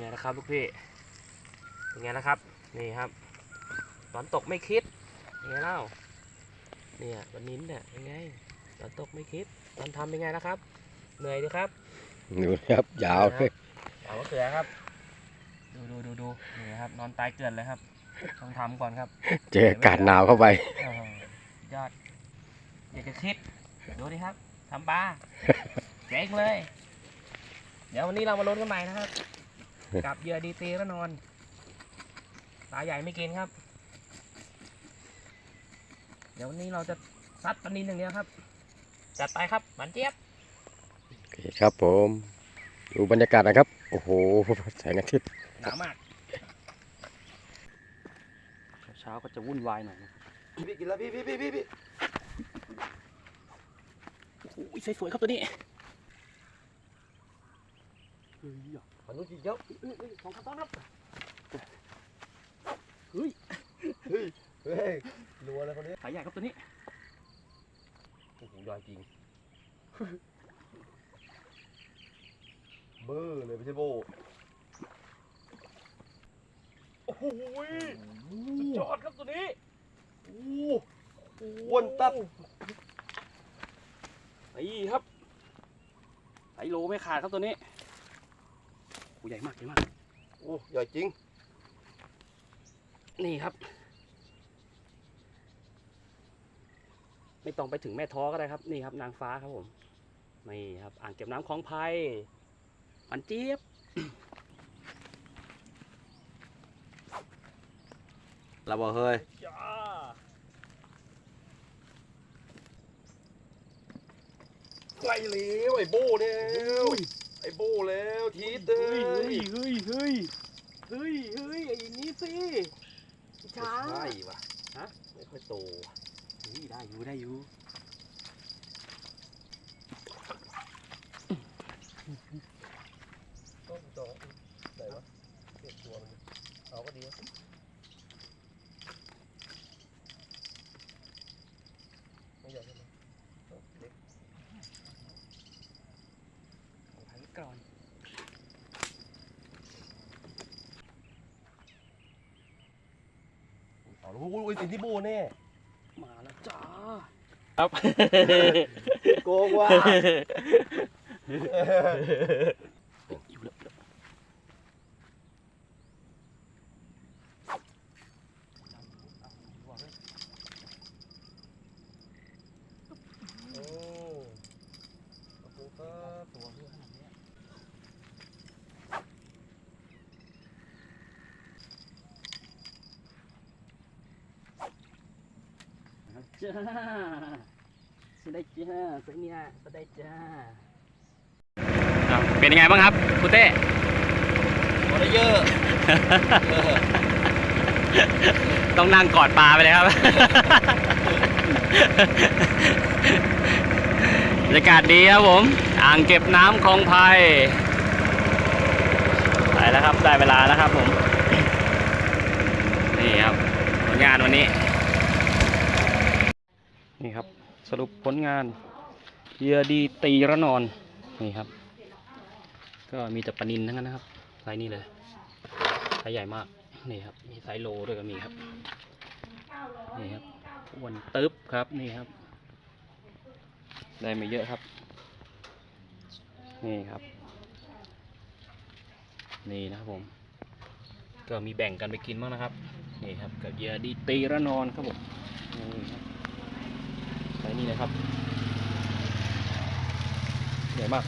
ไงนะครับลูกพี่เป็นไงนะครับ นี่ครับตอนตกไม่คิดเป็นไงเล่าเนี่ยวันนิ้นเนี่ยเป็นไงตอนตกไม่คิดตอนทำเป็นไงนะครับ เหนื่อยดีครับดูนะครับยาวเลยเอามะเขือครับ ดูดูดูดูนี่ครับ นอนตายเกลือนเลยครับต้องทำก่อนครับ เจออากาศหนาวเข้าไปโอ้โหยอดอยากจะคิดดูดิครับทำปลาเจ๊งเลย เดี๋ยววันนี้เรามาลุ้นกันใหม่นะครับ กับเหยื่อดีตีแล้วนอนปลาใหญ่ไม่กินครับ เดี๋ยววันนี้เราจะซัดปลานินอย่างเดียวครับ จัดไปครับหมันเจี๊ยบโอเคครับผม ดูบรรยากาศนะครับ โอ้โหแสงอาทิตย์หนาวมากเช้าๆก็จะวุ่นวายหน่อยนะพี่กินแล้วพี่พี่พี่พี่พี่โอ้โหสวยๆครับตัวนี้ข อนุจิเยอะสองกระต้องครับเฮ้ยเฮ้ยรัวเลยคนนี้สายใหญ่ครับตัวนี้โอ้โหยอยจริงเบอร์เลยไม่ใช่โบโอ้โหสุดยอดครับตัวนี้อ้วนตับนี่ครับไอโลไม่ขาดครับตัวนี้ โอ้ใหญ่มากใหญ่มาก โอ้ใหญ่จริง นี่ครับ ไม่ต้องไปถึงแม่ท้อก็ได้ครับ นี่ครับ นางฟ้าครับผม นี่ครับ อ่างเก็บน้ำคลองไผ่มันเจี๊ยบเราบอกเฮ้ยจ้าไกลแล้วไอ้โบแล้ว ไอ้โบแล้วทีเตอเฮ้ยร์เฮ้ยเฮ้ยเฮ้ยเฮ้ยเฮ้ยไอ้นี่สิช้าใช่ว่ะฮะไม่ค่อยโต เฮ้ยได้อยู่ได้อยู่ ต้นจอไหนวะเก็บตัวมันเอาก็ดีนะไม่ใหญ่ใช่ไหมเล็ก เอาไว้ก่อน เอาลูกอุ้ยสิที่โบแน่มาแล้วจ้าครับ โกงว่ะ อยู่แล้ว โอ้ขอบคุณครับ ตัวเรื่องขนาดเนี้ยเอา จ้าสวัสดีจ้าสวัสดีเนี่ยสวัสดีจ้าเป็นยังไงบ้างครับคุณเต้ออเดอร์เยอะ ต้องนั่งกอดปลาไปเลยครับบรรยากาศดีครับผม อ่างเก็บน้ำคลองไผ่ไปแล้วครับ ได้เวลาแล้วครับผม นี่ครับ ผลงานวันนี้ นี่ครับ สรุปผลงานเหยื่อดีตีระนอน นี่ครับ ก็มีแต่ปนินทั้งนั้นนะครับไซส์นี้เลยไซส์ใหญ่มาก นี่ครับ มีไซส์โลด้วยก็มีครับ นี่ครับอ้วนตึ๊บครับ นี่ครับ ได้ไม่เยอะครับ นี่ครับ นี่นะครับผม ก็มีแบ่งกันไปกินบ้างนะครับ นี่ครับ กับเหยื่อดีตีระนอนครับผม นี่ครับไซส์นี้เลย ครับ ใหญ่มาก